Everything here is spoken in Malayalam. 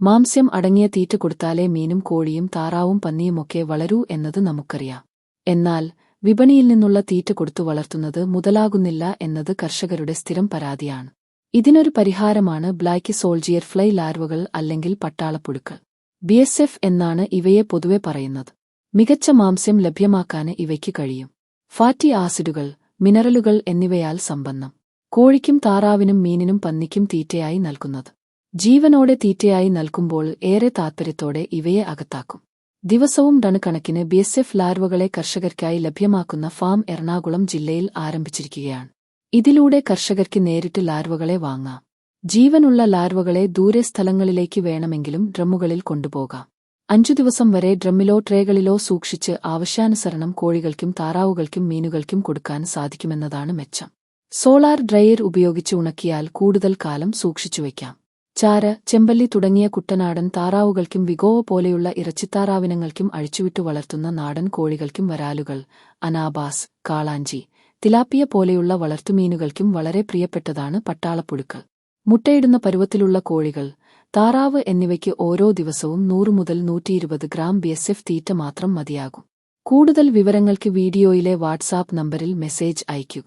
മാംസ്യം അടങ്ങിയ തീറ്റ കൊടുത്താലേ മീനും കോഴിയും താറാവും പന്നിയുമൊക്കെ വളരൂ എന്നത് നമുക്കറിയാം. എന്നാൽ വിപണിയിൽ നിന്നുള്ള തീറ്റ കൊടുത്തു വളർത്തുന്നത് മുതലാകുന്നില്ല എന്നത് കർഷകരുടെ സ്ഥിരം പരാതിയാണ്. ഇതിനൊരു പരിഹാരമാണ് ബ്ലാക്ക് സോൾജിയർ ഫ്ലൈ ലാർവകൾ അല്ലെങ്കിൽ പട്ടാളപ്പുഴുക്കൾ. ബി എസ് എഫ് എന്നാണ് ഇവയെ പൊതുവെ പറയുന്നത്. മികച്ച മാംസ്യം ലഭ്യമാക്കാൻ ഇവയ്ക്ക് കഴിയും. ഫാറ്റി ആസിഡുകൾ മിനറലുകൾ എന്നിവയാൽ സമ്പന്നം. കോഴിക്കും താറാവിനും മീനിനും പന്നിക്കും തീറ്റയായി നൽകുന്നത്. ജീവനോടെ തീറ്റയായി നൽകുമ്പോൾ ഏറെ താത്പര്യത്തോടെ ഇവയെ അകത്താക്കും. ദിവസവും കണക്കിന് ബി എസ് എഫ് ലാർവകളെ കർഷകർക്കായി ലഭ്യമാക്കുന്ന ഫാം എറണാകുളം ജില്ലയിൽ ആരംഭിച്ചിരിക്കുകയാണ്. ഇതിലൂടെ കർഷകർക്ക് നേരിട്ട് ലാർവകളെ വാങ്ങാം. ജീവനുള്ള ലാർവകളെ ദൂരെ സ്ഥലങ്ങളിലേക്ക് വേണമെങ്കിലും ഡ്രമ്മുകളിൽ കൊണ്ടുപോകാം. അഞ്ചു ദിവസം വരെ ഡ്രമ്മിലോ ട്രേകളിലോ സൂക്ഷിച്ച് ആവശ്യാനുസരണം കോഴികൾക്കും താറാവുകൾക്കും മീനുകൾക്കും കൊടുക്കാൻ സാധിക്കുമെന്നതാണ് മെച്ചം. സോളാർ ഡ്രയർ ഉപയോഗിച്ച് ഉണക്കിയാൽ കൂടുതൽ കാലം സൂക്ഷിച്ചുവയ്ക്കാം ചാര ചെമ്പല്ലി തുടങ്ങിയ കുട്ടനാടൻ താറാവുകൾക്കും വിഗോവ പോലെയുള്ള ഇറച്ചിത്താറാവിനങ്ങൾക്കും അഴിച്ചുവിട്ടു വളർത്തുന്ന നാടൻ കോഴികൾക്കും വരാലുകൾ അനാബാസ് കാളാഞ്ചി തിലാപ്പിയ പോലെയുള്ള വളർത്തുമീനുകൾക്കും വളരെ പ്രിയപ്പെട്ടതാണ് പട്ടാളപ്പുഴുക്കൾ. മുട്ടയിടുന്ന പരുവത്തിലുള്ള കോഴികൾ താറാവ് എന്നിവയ്ക്ക് ഓരോ ദിവസവും നൂറ് മുതൽ നൂറ്റിയിരുപത് ഗ്രാം ബി എസ് എഫ് തീറ്റ മാത്രം മതിയാകും. കൂടുതൽ വിവരങ്ങൾക്ക് വീഡിയോയിലെ വാട്സാപ്പ് നമ്പറിൽ മെസ്സേജ് അയയ്ക്കൂ